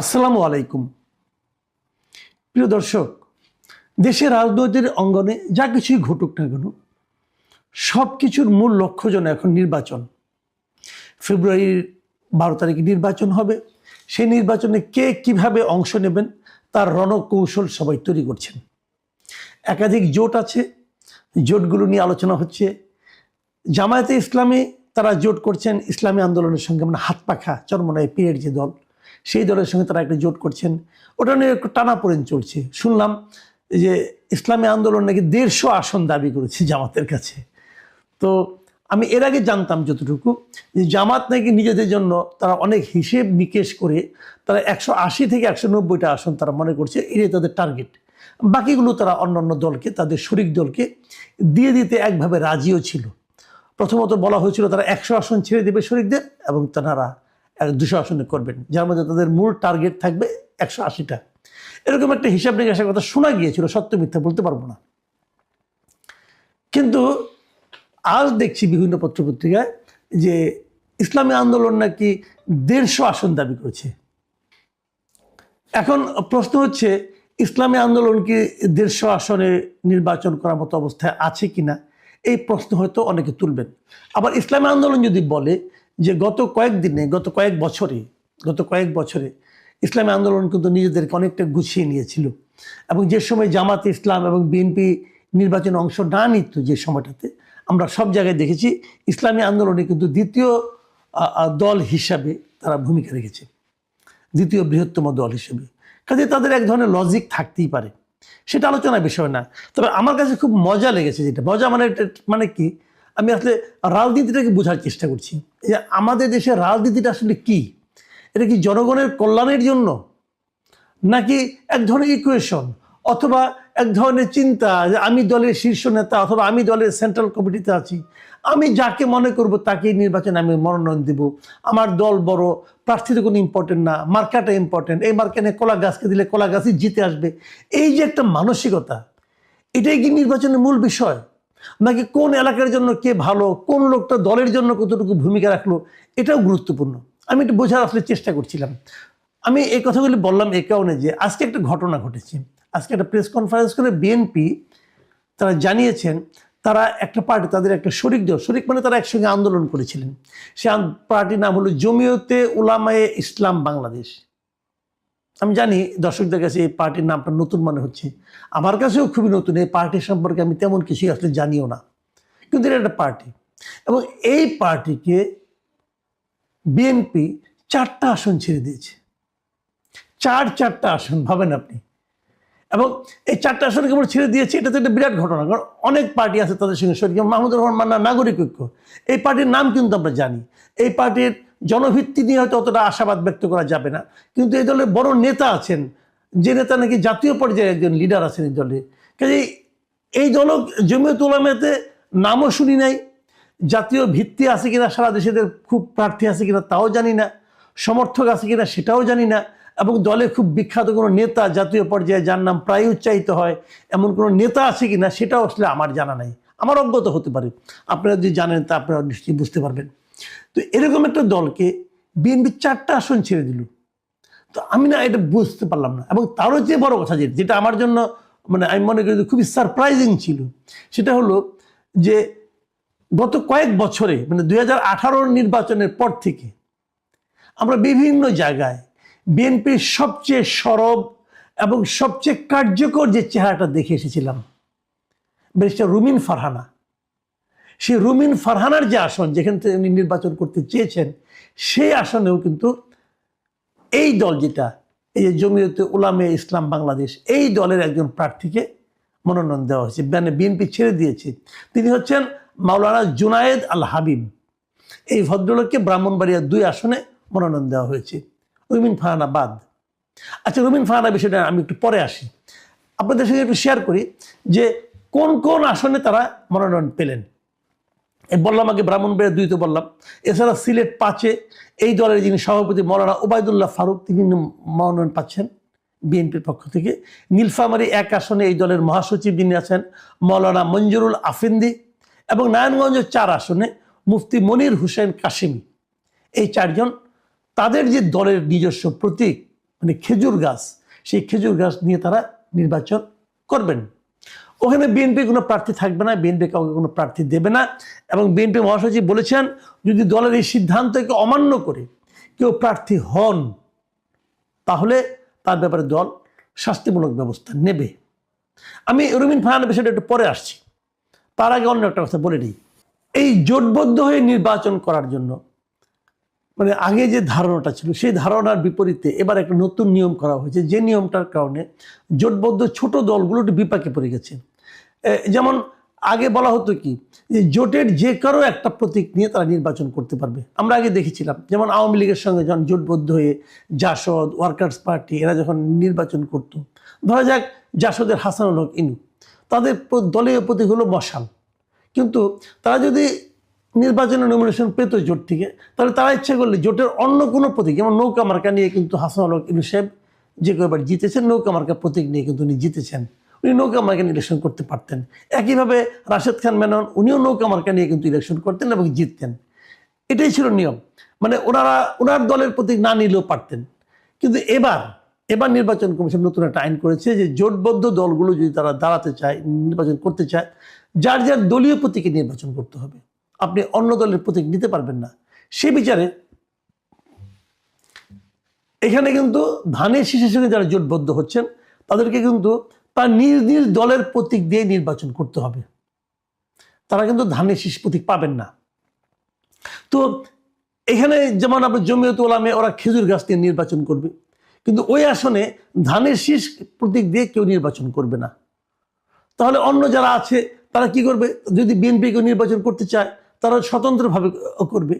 আসসালামু আলাইকুম। প্রিয় দর্শক, দেশের রাজনৈতিক অঙ্গনে যা কিছুই ঘটুক না কেন সব কিছুর মূল লক্ষ্য যেন এখন নির্বাচন। ফেব্রুয়ারির বারো তারিখে নির্বাচন হবে। সেই নির্বাচনে কে কীভাবে অংশ নেবেন, তার রণকৌশল সবাই তৈরি করছেন। একাধিক জোট আছে। জোটগুলো নিয়ে আলোচনা হচ্ছে। জামায়াতে ইসলামী, তারা জোট করছেন। ইসলামী আন্দোলনের সঙ্গে মানে হাত পাখা চরমনায় পিয়ের যে দল সেই দলের সঙ্গে তারা একটা জোট করছেন। ওটা নিয়ে একটু টানাপোড়েন চলছে। শুনলাম যে ইসলামী আন্দোলন নাকি দেড়শো আসন দাবি করেছে জামাতের কাছে। তো আমি এর আগে জানতাম যতটুকু যে জামাত নাকি নিজেদের জন্য তারা অনেক হিসেব নিকেশ করে তারা একশো আশি থেকে একশো নব্বইটা আসন তারা মনে করছে, এটাই তাদের টার্গেট বাকিগুলো তারা অন্যান্য দলকে, তাদের শরিক দলকে দিয়ে দিতে একভাবে রাজিও ছিল। প্রথমত বলা হয়েছিল তারা একশো আসন ছেড়ে দেবে শরিকদের এবং তারা দুশো আসনে করবেন, যার মধ্যে তাদের মূল টার্গেট থাকবে একশো আশিটা। এরকম একটা হিসাব নিকাশের কথা শোনা গিয়েছিল, সত্য মিথ্যা বলতে পারব না। কিন্তু আজ দেখছি বিভিন্ন পত্রপত্রিকায় যে ইসলামী আন্দোলন নাকি দেড়শো আসন দাবি করেছে। এখন প্রশ্ন হচ্ছে, ইসলামী আন্দোলন কি দেড়শো আসনে নির্বাচন করার মতো অবস্থায় আছে কিনা? এই প্রশ্ন হয়তো অনেকে তুলবেন। আবার ইসলামী আন্দোলন যদি বলে যে গত কয়েকদিনে, গত কয়েক বছরে, গত কয়েক বছরে ইসলামী আন্দোলন কিন্তু নিজেদেরকে অনেকটা গুছিয়ে নিয়েছিল। এবং যে সময় জামাত ইসলাম এবং বিএনপি নির্বাচনে অংশ না নিত যে সময়টাতে, আমরা সব জায়গায় দেখেছি ইসলামী আন্দোলনে কিন্তু দ্বিতীয় দল হিসাবে তারা ভূমিকা রেখেছে। দ্বিতীয় বৃহত্তম দল হিসেবে। কাজে তাদের এক ধরনের লজিক থাকতেই পারে। সেটা আলোচনার বিষয় না। তবে আমার কাছে খুব মজা লেগেছে যেটা। মজা মানে মানে কি? আমি আসলে রাজনীতিটাকে বোঝার চেষ্টা করছি। যে আমাদের দেশে রাজনীতিটা আসলে কি? এটা কি জনগণের কল্যাণের জন্য? নাকি এক ধরনের ইকুয়েশন অথবা এক ধরনের চিন্তা যে আমি দলের শীর্ষ নেতা অথবা আমি দলের সেন্ট্রাল কমিটিতে আছি, আমি যাকে মনে করব তাকেই নির্বাচনে আমি মনোনয়ন দেব। আমার দল বড় প্রার্থী তো কোনো ইম্পর্টেন্ট না, মার্কাটা ইম্পর্টেন্ট এই মার্কেটে কলা গাছকে দিলে কলা গাছই জিতে আসবে। এই যে একটা মানসিকতা, এটাই কি নির্বাচনের মূল বিষয়? নাকি কোন এলাকার জন্য কে ভালো, কোন লোকটা দলের জন্য কতটুকু ভূমিকা রাখল, এটাও গুরুত্বপূর্ণ। আমি একটু বোঝার আসলে চেষ্টা করছিলাম। আমি এই কথাগুলি বললাম এই কারণে যে, আজকে একটা ঘটনা ঘটেছে। আজকে একটা প্রেস কনফারেন্স করে বিএনপি তারা জানিয়েছেন, তারা একটা পার্টি, তাদের একটা শরিক দল, শরিক মানে তারা একসঙ্গে আন্দোলন করেছিলেন। সে পার্টির নাম হলো জমিয়তে উলামায়ে ইসলাম বাংলাদেশ। আমি জানি দর্শকদের কাছে এই পার্টির নামটা নতুন মনে হচ্ছে। আমার কাছেও খুবই নতুন, এই পার্টি সম্পর্কে আমি তেমন কিছুই আসলে জানিও না। কিন্তু এটা একটা পার্টি এবং এই পার্টিকে বিএনপি চারটা আসন ছেড়ে দিয়েছে। চার চারটা আসন, ভাবেন আপনি। এবং এই চারটা আসন কেবল ছেড়ে দিয়েছে, এটা তো একটা বিরাট ঘটনা। কারণ অনেক পার্টি আছে তাদের সঙ্গে শরীর মাহমুদুর রহমান মান্না নাগরিক ঐক্য। এই পার্টির নাম কিন্তু আমরা জানি। এই পার্টির জনভিত্তি নিয়ে হয়তো অতটা আশাবাদ ব্যক্ত করা যাবে না। কিন্তু এই দলে বড় নেতা আছেন, যে নেতা নাকি জাতীয় পর্যায়ে একজন লিডার আছেন এই দলে। কাজে এই দল জমিয়ত উলামাতে নামও শুনি নাই, জাতীয় ভিত্তি আছে কিনা সারা দেশেদের খুব প্রার্থী আছে কিনা তাও জানি না, সমর্থক আছে কিনা সেটাও জানি না, এবং দলে খুব বিখ্যাত কোনো নেতা জাতীয় পর্যায়ে যার নাম প্রায় উচ্চারিত হয়, এমন কোনো নেতা আছে কিনা সেটাও আসলে আমার জানা নাই। আমার অজ্ঞত হতে পারে। আপনারা যদি জানেন তা আপনারা নিশ্চয়ই বুঝতে পারবেন। তো এরকম একটা দলকে বিএনপি চারটা আসন ছেড়ে দিল। তো আমি না এটা বুঝতে পারলাম না। এবং তারও যে বড় কথা যেটা যেটা আমার জন্য মানে আমি মনে করি খুবই সারপ্রাইজিং ছিল, সেটা হলো যে গত কয়েক বছরে মানে দু হাজার আঠারো নির্বাচনের পর থেকে আমরা বিভিন্ন জায়গায় বিএনপির সবচেয়ে সরব এবং সবচেয়ে কার্যকর যে চেহারাটা দেখে এসেছিলাম, ব্যারিস্টার রুমিন ফারহানা। সেই রুমিন ফারহানার যে আসন, যেখান থেকে উনি নির্বাচন করতে চেয়েছেন, সেই আসনেও কিন্তু এই দল যেটা, এই যে জমিয়তে উলামে ইসলাম বাংলাদেশ, এই দলের একজন প্রার্থীকে মনোনয়ন দেওয়া হয়েছে। মানে বিএনপি ছেড়ে দিয়েছে। তিনি হচ্ছেন মাওলানা জুনায়েদ আল হাবিব। এই ভদ্রলোককে ব্রাহ্মণবাড়িয়া দুই আসনে মনোনয়ন দেওয়া হয়েছে। রুমিন ফারহানা বাদ। আচ্ছা রুমিন ফারহানা বিষয়টা আমি একটু পরে আসি। আপনাদের সঙ্গে একটু শেয়ার করি যে কোন কোন আসনে তারা মনোনয়ন পেলেন। বললাম আগে ব্রাহ্মণবাড়িয়া দুই তো বললাম। এছাড়া সিলেট পাঁচে এই দলের যিনি সভাপতি মৌলানা ওবায়দুল্লাহ ফারুক, তিনি মনোনয়ন পাচ্ছেন বিএনপির পক্ষ থেকে। নীলফামারী এক আসনে এই দলের মহাসচিব যিনি আছেন, মৌলানা মঞ্জুরুল আফিন্দি এবং নারায়ণগঞ্জ চার আসনে মুফতি মনির হুসেন কাশিমি। এই চারজন তাদের যে দলের নিজস্ব প্রতীক মানে খেজুর গাছ, সেই খেজুর গাছ নিয়ে তারা নির্বাচন করবেন। ওখানে বিএনপি কোনো প্রার্থী থাকবে না বিএনপি কাউকে কোনো প্রার্থী দেবে না। এবং বিএনপি মহাসচিব বলেছেন, যদি দলের এই সিদ্ধান্তকে অমান্য করে কেউ প্রার্থী হন, তাহলে তার ব্যাপারে দল শাস্তিমূলক ব্যবস্থা নেবে। আমি রুমিন ফাহানের বিষয়টা একটু পরে আসছি। তার আগে অন্য একটা কথা বলে নিই। এই জোটবদ্ধ হয়ে নির্বাচন করার জন্য মানে আগে যে ধারণাটা ছিল, সেই ধারণার বিপরীতে এবার একটা নতুন নিয়ম করা হয়েছে। যে নিয়মটার কারণে জোটবদ্ধ ছোট দলগুলো একটু বিপাকে পড়ে গেছে। যেমন আগে বলা হতো কি, যে জোটের যে কারও একটা প্রতীক নিয়ে তারা নির্বাচন করতে পারবে। আমরা আগে দেখেছিলাম, যেমন আওয়ামী লীগের সঙ্গে যখন জোটবদ্ধ হয়ে জাসদ ওয়ার্কার্স পার্টি এরা যখন নির্বাচন করত, ধরা যাক জাসদের হাসানুল হক, ইনু, তাদের দলীয় প্রতীক হলো মশাল। কিন্তু তারা যদি নির্বাচনে নমিনেশন পেত জোট থেকে, তাহলে তারা ইচ্ছা করলে জোটের অন্য কোনো প্রতীক, যেমন নৌকা মার্কা নিয়ে কিন্তু হাসান আলক ইনু সাহেব যে কয়েকবার জিতেছেন, নৌকা মার্কা প্রতীক নিয়ে কিন্তু উনি জিতেছেন। উনি নৌকা মার্কা ইলেকশন করতে পারতেন। একইভাবে রাশেদ খান মেনন, উনিও নৌকা মার্কা নিয়ে কিন্তু ইলেকশন করতেন এবং জিততেন। এটাই ছিল নিয়ম। মানে ওনারা, ওনার দলের প্রতীক না নিলেও পারতেন। কিন্তু এবার এবার নির্বাচন কমিশন নতুন একটা আইন করেছে যে জোটবদ্ধ দলগুলো যদি তারা দাঁড়াতে চায়, নির্বাচন করতে চায়, যার যার দলীয় প্রতীকে নির্বাচন করতে হবে। আপনি অন্য দলের প্রতীক নিতে পারবেন না। সে বিচারে এখানে কিন্তু ধানের শীষের সঙ্গে যারা জোটবদ্ধ হচ্ছেন, তাদেরকে কিন্তু তার নিজ নিজ দলের প্রতীক দিয়ে নির্বাচন করতে হবে। তারা কিন্তু ধানের শীষ প্রতীক পাবেন না। তো এখানে যেমন আপনার জমিয়ত ওলামে ওরা খেজুর গাছ দিয়ে নির্বাচন করবে। কিন্তু ওই আসনে ধানের শীষ প্রতীক দিয়ে কেউ নির্বাচন করবে না। তাহলে অন্য যারা আছে, তারা কি করবে? যদি বিএনপিকে নির্বাচন করতে চায়, তারা স্বতন্ত্রভাবে করবে।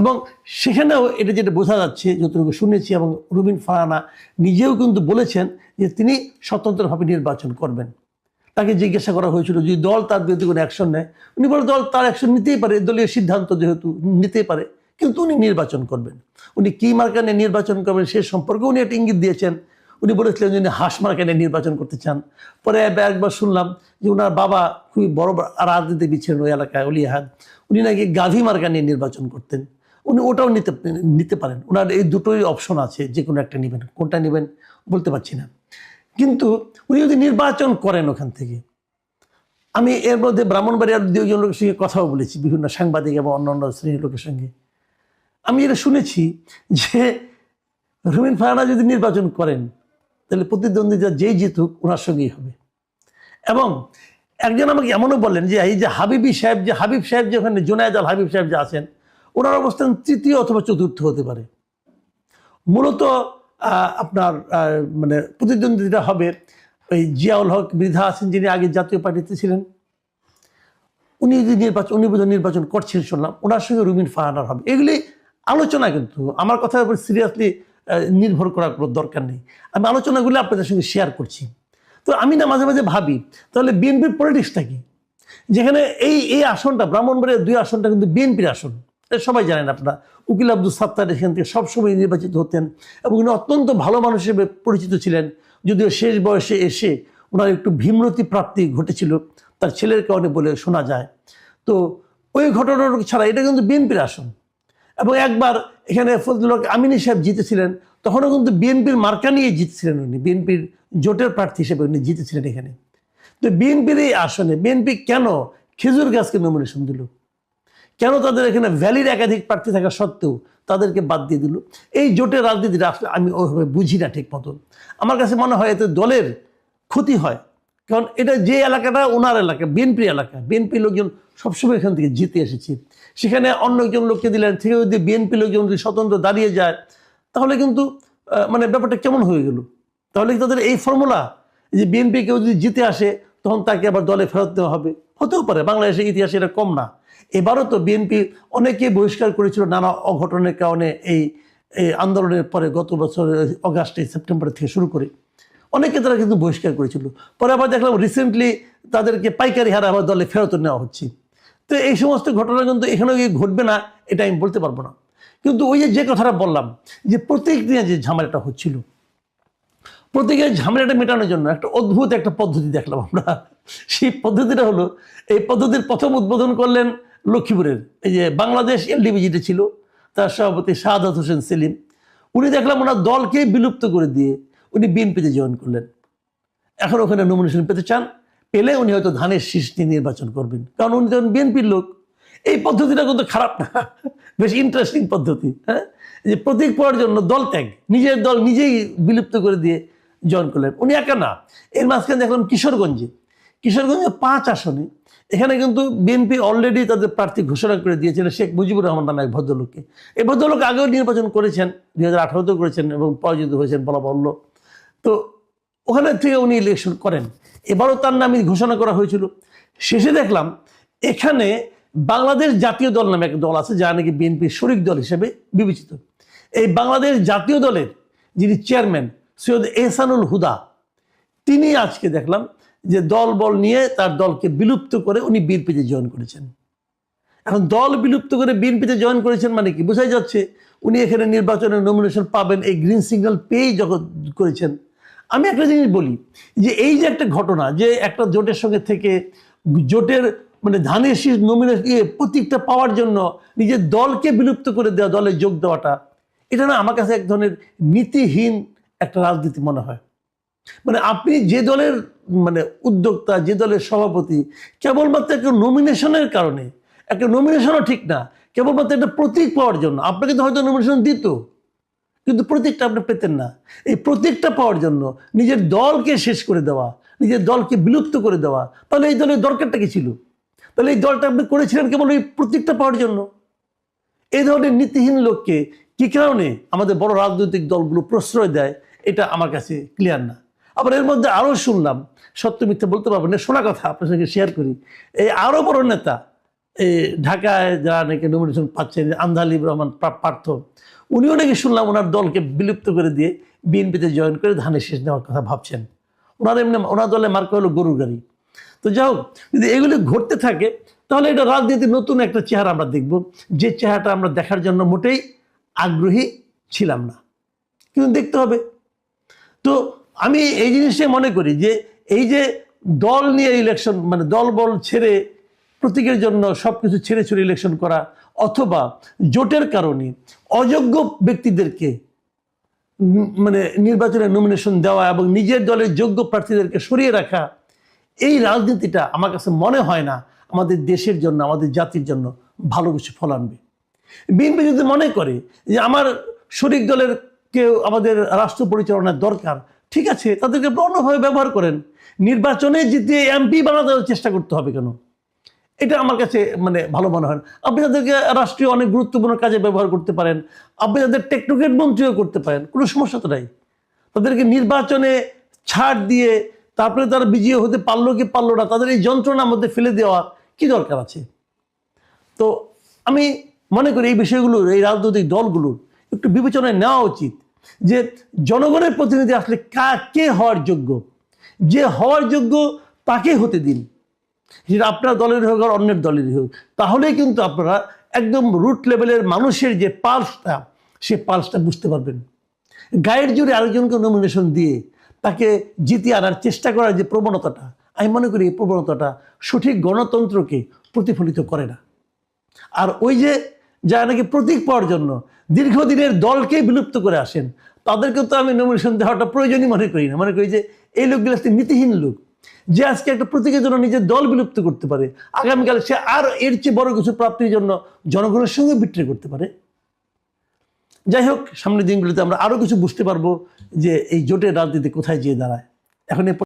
এবং সেখানেও এটা যেটা বোঝা যাচ্ছে, যতটুকু শুনেছি এবং রুবিন ফারানা নিজেও কিন্তু বলেছেন যে তিনি স্বতন্ত্রভাবে নির্বাচন করবেন। তাকে জিজ্ঞাসা করা হয়েছিল, যদি দল তার বিরুদ্ধে কোনো অ্যাকশন নেয়? উনি বলে, দল তার অ্যাকশন নিতেই পারে, দলীয় সিদ্ধান্ত যেহেতু নিতেই পারে, কিন্তু উনি নির্বাচন করবেন। উনি কী মার্কা নিয়ে নির্বাচন করবেন সে সম্পর্কে উনি একটা ইঙ্গিত দিয়েছেন উনি বলেছিলেন যে উনি হাঁস মার্কা নিয়ে নির্বাচন করতে চান? পরে একবার শুনলাম যে ওনার বাবা খুবই বড় রাজনীতিবিদ ছিলেন ওই এলাকায় অলিয়াহাদ উনি নাকি গাভী মার্কা নিয়ে নির্বাচন করতেন। উনি ওটাও নিতে নিতে পারেন। ওনার এই দুটোই অপশন আছে, যে কোনো একটা নেবেন। কোনটা নেবেন বলতে পারছি না। কিন্তু উনি যদি নির্বাচন করেন ওখান থেকে, আমি এর মধ্যে ব্রাহ্মণবাড়িয়ার দুজন লোকের সঙ্গে কথাও বলেছি, বিভিন্ন সাংবাদিক এবং অন্যান্য শ্রেণির লোকের সঙ্গে। আমি এটা শুনেছি যে রুমিন ফারানা যদি নির্বাচন করেন তাহলে প্রতিদ্বন্দ্বিতা যেই জিতুক, ওনার সঙ্গেই হবে। এবং একজন আমাকে এমনও বললেন যে, এই যে হাবিবি সাহেব যে, হাবিব সাহেব যে ওখানে, জোনায়দ আল হাবিব সাহেব যে আছেন, ওনার অবস্থান তৃতীয় অথবা চতুর্থ হতে পারে। মূলত আপনার মানে প্রতিদ্বন্দ্বিতা হবে ওই জিয়াউল হক বৃদ্ধা আছেন, যিনি আগে জাতীয় পার্টিতে ছিলেন। উনি যদি নির্বাচন, উনি বোধহয় নির্বাচন করছেন শুনলাম, ওনার সঙ্গে রুমিন ফাহানার হবে। এগুলি আলোচনা কিন্তু। আমার উপর সিরিয়াসলি নির্ভর করার কোনো দরকার নেই। আমি আলোচনাগুলো আপনাদের সঙ্গে শেয়ার করছি। তো আমি না মাঝে মাঝে ভাবি, তাহলে বিএনপির পলিটিক্সটা কি? যেখানে এই এই আসনটা, ব্রাহ্মণবাড়িয়ার দুই আসনটা কিন্তু বিএনপির আসন। সবাই জানেন আপনারা। উকিল আব্দুল সাত্তার এখান থেকে সবসময় নির্বাচিত হতেন এবং উনি অত্যন্ত ভালো মানুষ হিসেবে পরিচিত ছিলেন। যদিও শেষ বয়সে এসে ওনার একটু ভীমরতি প্রাপ্তি ঘটেছিল। তার ছেলের কারণে বলে শোনা যায়। তো ওই ঘটনাটা ছাড়া এটা কিন্তু বিএনপির আসন। এবং একবার এখানে ফজলুল আমিনী সাহেব জিতেছিলেন, তখনও কিন্তু বিএনপির মার্কা নিয়ে জিতেছিলেন উনি, বিএনপির জোটের প্রার্থী হিসেবে উনি জিতেছিলেন এখানে। তো বিএনপির এই আসনে বিএনপি কেন খেজুর গাছকে নমিনেশন দিল? কেন তাদের এখানে ভ্যালির একাধিক প্রার্থী থাকা সত্ত্বেও তাদেরকে বাদ দিয়ে দিল? এই জোটের রাজনীতিটা আসলে আমি ওইভাবে বুঝি না ঠিক মতন। আমার কাছে মনে হয় এতে দলের ক্ষতি হয়। কারণ এটা যে এলাকাটা, ওনার এলাকা, বিএনপি এলাকা। বিএনপি লোকজন সবসময় এখান থেকে জিতে এসেছে। সেখানে অন্য একজন লোককে দিলেন, থেকে যদি বিএনপি লোকজন যদি স্বতন্ত্র দাঁড়িয়ে যায়, তাহলে কিন্তু মানে ব্যাপারটা কেমন হয়ে গেল? তাহলে তাদের এই ফর্মুলা, যে বিএনপি কেউ যদি জিতে আসে, তখন তাকে আবার দলে ফেরত দেওয়া হবে? হতেও পারে, বাংলাদেশের ইতিহাসে এটা কম না। এবারও তো বিএনপি অনেকে বহিষ্কার করেছিল নানা অঘটনের কারণে এই এই আন্দোলনের পরে গত বছর অগাস্টে সেপ্টেম্বর থেকে শুরু করে। অনেকে তারা কিন্তু বহিষ্কার করেছিল। পরে আবার দেখলাম রিসেন্টলি তাদেরকে পাইকারি হারে আবার দলে ফেরত নেওয়া হচ্ছে। তো এই সমস্ত ঘটনা কিন্তু এখানেও গিয়ে ঘটবে না, এটা আমি বলতে পারব না। কিন্তু ওই যে কথাটা বললাম, যে প্রত্যেক দিনে যে ঝামেলাটা হচ্ছিল, প্রত্যেকের ঝামেলাটা মেটানোর জন্য একটা অদ্ভুত একটা পদ্ধতি দেখলাম আমরা। সেই পদ্ধতিটা হলো, এই পদ্ধতির প্রথম উদ্বোধন করলেন লক্ষ্মীপুরের, এই যে বাংলাদেশ এলডিবি যেটা ছিল, তার সভাপতি শাহাদাত হোসেন সেলিম। উনি দেখলাম ওনার দলকে বিলুপ্ত করে দিয়ে উনি বিএনপিতে জয়েন করলেন। এখন ওখানে নমিনেশন পেতে চান, পেলে উনি হয়তো ধানের শীষ নিয়ে নির্বাচন করবেন। কারণ উনি তখন বিএনপির লোক। এই পদ্ধতিটা কিন্তু খারাপ না। বেশ ইন্টারেস্টিং পদ্ধতি হ্যাঁ? যে প্রতীক পাওয়ার জন্য দল ত্যাগ, নিজের দল নিজেই বিলুপ্ত করে দিয়ে জয়েন করলেন। উনি একা না। এর মাঝখানে দেখলাম কিশোরগঞ্জে। কিশোরগঞ্জে পাঁচ আসনে। এখানে কিন্তু বিএনপি অলরেডি তাদের প্রার্থী ঘোষণা করে দিয়েছিলেন শেখ মুজিবুর রহমান নামে এক ভদ্রলোককে। এই ভদ্রলোক আগেও নির্বাচন করেছেন, দুই হাজার করেছেন এবং পরাজিত হয়েছেন বলা বলল তো ওখানে থেকে উনি ইলেকশন করেন। এবারও তার নামে ঘোষণা করা হয়েছিল। শেষে দেখলাম এখানে বাংলাদেশ জাতীয় দল নামে একটা দল আছে যা নাকি বিএনপির শরিক দল হিসেবে বিবেচিত। এই বাংলাদেশ জাতীয় দলের যিনি চেয়ারম্যান সৈয়দ এহসানুল হুদা, তিনি আজকে দেখলাম যে দল বল নিয়ে তার দলকে বিলুপ্ত করে উনি বিএনপিতে জয়েন করেছেন। এখন দল বিলুপ্ত করে বিএনপিতে জয়েন করেছেন মানে কি? বোঝাই যাচ্ছে উনি এখানে নির্বাচনের নমিনেশন পাবেন, এই গ্রিন সিগন্যাল পেয়েই যখন করেছেন। আমি একটা জিনিস বলি যে এই যে একটা ঘটনা, যে একটা জোটের সঙ্গে থেকে জোটের মানে ধানের শীষ নমিনেশন ইয়ে প্রতীকটা পাওয়ার জন্য নিজের দলকে বিলুপ্ত করে দেওয়া, দলে যোগ দেওয়াটা, এটা না আমার কাছে এক ধরনের নীতিহীন একটা রাজনীতি মনে হয়। মানে আপনি যে দলের মানে উদ্যোক্তা, যে দলের সভাপতি, কেবলমাত্র একটা নমিনেশনের কারণে, একটা নমিনেশনও ঠিক না, কেবলমাত্র একটা প্রতীক পাওয়ার জন্য, আপনাকে তো হয়তো নমিনেশন দিত। কিন্তু প্রতীকটা আপনি পেতেন না। এই প্রতীকটা পাওয়ার জন্য নিজের দলকে শেষ করে দেওয়া, নিজের দলকে বিলুপ্ত করে দেওয়া, তাহলে এই দলের দরকারটা কি ছিল? তাহলে এই দলটা আপনি করেছিলেন কেবল এই প্রতীকটা পাওয়ার জন্য? এই ধরনের নীতিহীন লোককে কি কারণে আমাদের বড় রাজনৈতিক দলগুলো প্রশ্রয় দেয়, এটা আমার কাছে ক্লিয়ার না। আবার এর মধ্যে আরও শুনলাম, সত্য মিথ্যা বলতে পারবেন না, শোনা কথা আপনার সঙ্গে শেয়ার করি। এই আরও বড় নেতা ঢাকায় যারা নাকি নমিনেশন পাচ্ছেন আন্দালিব রহমান পার্থ, উনিও নাকি শুনলাম ওনার দলকে বিলুপ্ত করে দিয়ে বিএনপিতে জয়েন করে ধানের শেষ নেওয়ার কথা ভাবছেন। ওনার এমনি, ওনার দলে মার্কা হলো গরুর গাড়ি। তো যাই হোক, যদি এগুলি ঘটতে থাকে, তাহলে এটা রাজনীতির নতুন একটা চেহারা আমরা দেখব। যে চেহারাটা আমরা দেখার জন্য মোটেই আগ্রহী ছিলাম না। কিন্তু দেখতে হবে। তো আমি এই জিনিসটাই মনে করি যে, এই যে দল নিয়ে ইলেকশন মানে দল বল ছেড়ে প্রতীকের জন্য সব কিছু ছেড়ে ছেড়ে ইলেকশন করা অথবা জোটের কারণে অযোগ্য ব্যক্তিদেরকে মানে নির্বাচনে নমিনেশন দেওয়া এবং নিজের দলের যোগ্য প্রার্থীদেরকে সরিয়ে রাখা, এই রাজনীতিটা আমার কাছে মনে হয় না আমাদের দেশের জন্য, আমাদের জাতির জন্য ভালো কিছু ফল আনবে। বিএনপি যদি মনে করে যে আমার শরিক দলের কেউ আমাদের রাষ্ট্র পরিচালনার দরকার, ঠিক আছে, তাদেরকে অন্যভাবে ব্যবহার করেন। নির্বাচনে জিতে এমপি বানাতে চেষ্টা করতে হবে কেন? এটা আমার কাছে মানে ভালো মনে হয় আপনি তাদেরকে রাষ্ট্রীয় অনেক গুরুত্বপূর্ণ কাজে ব্যবহার করতে পারেন। আপনি তাদের টেকনোক্রেট মন্ত্রীও করতে পারেন। কোনো সমস্যা তো নাই। তাদেরকে নির্বাচনে ছাড় দিয়ে তারপরে তারা বিজয়ী হতে পারল কি পারল না, তাদের এই যন্ত্রণার মধ্যে ফেলে দেওয়া কি দরকার আছে? তো আমি মনে করি এই বিষয়গুলোর এই রাজনৈতিক দলগুলোর একটু বিবেচনায় নেওয়া উচিত যে জনগণের প্রতিনিধি আসলে কা, কে হওয়ার যোগ্য? যে হওয়ার যোগ্য তাকে হতে দিন। সেটা আপনার দলের হোক আর অন্যের দলেরই হোক, তাহলেই কিন্তু আপনারা একদম রুট লেভেলের মানুষের যে পালসটা সে পালসটা বুঝতে পারবেন। গায়ের জোরে আরেকজনকে নমিনেশন দিয়ে তাকে জিতিয়ে আনার চেষ্টা করার যে প্রবণতাটা, আমি মনে করি এই প্রবণতাটা সঠিক গণতন্ত্রকে প্রতিফলিত করে না। আর ওই যে যারা নাকি প্রতীক পাওয়ার জন্য দীর্ঘদিনের দলকে বিলুপ্ত করে আসেন তাদেরকে তো আমি নমিনেশন দেওয়াটা প্রয়োজনই মনে করি না। মনে করি যে এই লোকগুলো নীতিহীন লোক। যে আজকে একটা প্রতীকের জন্য নিজের দল বিলুপ্ত করতে পারে। আগামীকাল সে আর এর চেয়ে বড় কিছু প্রাপ্তির জন্য জনগণের সঙ্গে বিক্রি করতে পারে। যাই হোক, সামনের দিনগুলিতে আমরা আরও কিছু বুঝতে পারব যে এই জোটের রাজনীতি কোথায় যেয়ে দাঁড়ায়। এখন